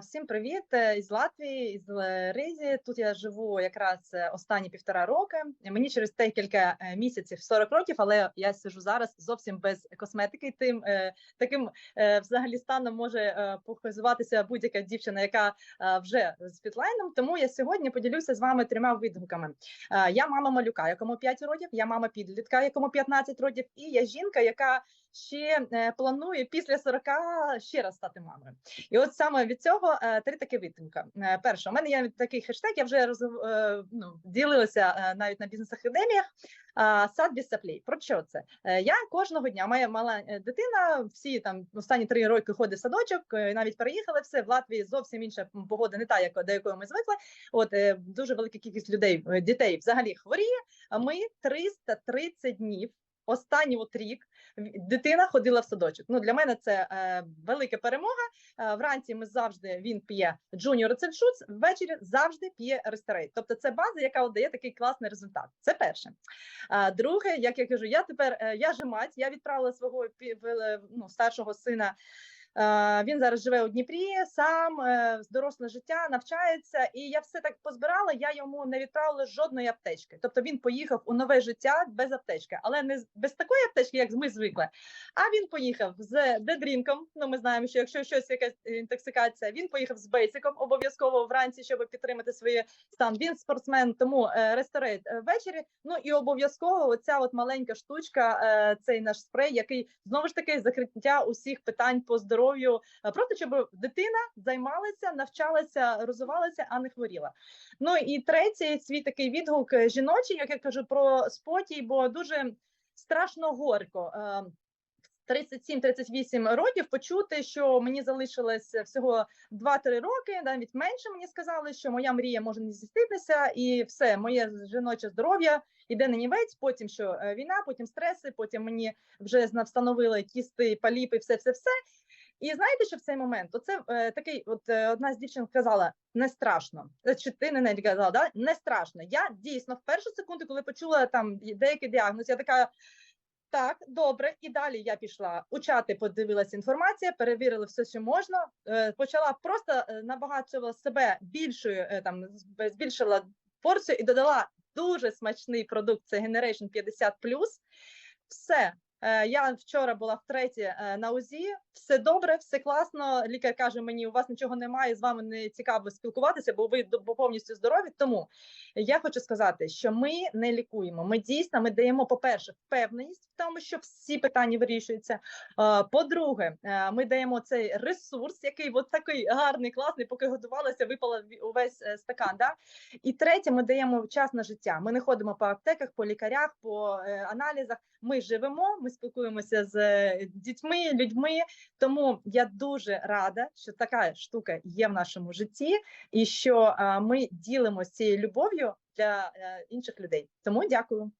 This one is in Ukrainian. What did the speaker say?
Всім привіт із Латвії, із Ризі. Тут я живу якраз е, останні півтора роки. Мені через декілька е, місяців 40 років, але я сижу зараз зовсім без косметики. Тим е, таким е, взагалі станом може похизуватися будь-яка дівчина, яка вже з фітлайном. Тому я сьогодні поділюся з вами трьома відгуками. Я мама малюка, якому 5 років, я мама підлітка, якому 15 років, і я жінка, яка ще е, планує після 40 ще раз стати мамою. І от саме від цього е, три такі відтинка. Е, Перше, у мене є такий хештег, я вже роз, ну, ділилася навіть на бізнес-академіях. Сад без саплей. Про що це? Я кожного дня, моя мала дитина, всі там останні три роки ходить в садочок, навіть переїхали все. В Латвії зовсім інша погода, не та, як до якої ми звикли. От дуже велика кількість людей, дітей взагалі хворіє. Ми 330 днів. Останній от рік дитина ходила в садочок. Ну для мене це е, велика перемога. Е, вранці ми завжди він п'є джуніор Цельшуц, ввечері завжди п'є Рестерейт. Тобто це база, яка дає такий класний результат. Це перше. А друге, як я кажу, я тепер е, я же мать, я відправила свого пі- ну, старшого сина. Е, Він зараз живе у Дніпрі, сам е, з доросле життя навчається, і я все так позбирала. Я йому не відправила жодної аптечки. Тобто він поїхав у нове життя без аптечки, але не без такої аптечки, як ми звикли. А він поїхав з дедрінком. Ну, ми знаємо, що якщо щось якась інтоксикація, він поїхав з бейсиком обов'язково вранці, щоб підтримати свій стан. Він спортсмен, тому е, ресторейт е, ввечері. Ну і обов'язково оця от маленька штучка, цей наш спрей, який знову ж таки закриття усіх питань по здоров'ю, е, просто щоб дитина займалася, навчалася, розвивалася, а не хворіла. Ну і третій свій такий відгук е, жіночий, як я кажу про спокій, бо дуже страшно горько. е, 37-38 років почути, що мені залишилось всього 2-3 роки, навіть менше мені сказали, що моя мрія може не здійснитися, і все, моє жіноче здоров'я іде на нівець. Потім що е, війна, потім стреси, потім мені вже встановили кісти, паліпи, все, все, все. І знаєте, що в цей момент оце е, такий, от е, одна з дівчин сказала: не страшно. Е, Чи ти не навіть казала, да? не страшно. Я дійсно в першу секунду, коли почула там деякий діагноз, я така. Так, добре, і далі я пішла у чати, подивилася інформація, перевірила все, що можна. Е, почала просто е, набагачувала себе більшою, там збільшила порцію і додала дуже смачний продукт. Це Generation 50 Все. Е, Я вчора була втретє е, на УЗІ. Все добре, все класно. Лікар каже мені: у вас нічого немає, з вами не цікаво спілкуватися, бо ви повністю здорові. Тому я хочу сказати, що ми не лікуємо. Ми дійсно ми даємо, по-перше, впевненість в тому, що всі питання вирішуються. Е, По-друге, ми даємо цей ресурс, який от такий гарний, класний, поки готувалася, випала увесь стакан. Да? І третє, ми даємо час на життя. Ми не ходимо по аптеках, по лікарях, по аналізах. Ми живемо, ми спілкуємося з е, дітьми, людьми. Тому я дуже рада, що така штука є в нашому житті, і що е, ми ділимося цією любов'ю для е, інших людей. Тому дякую.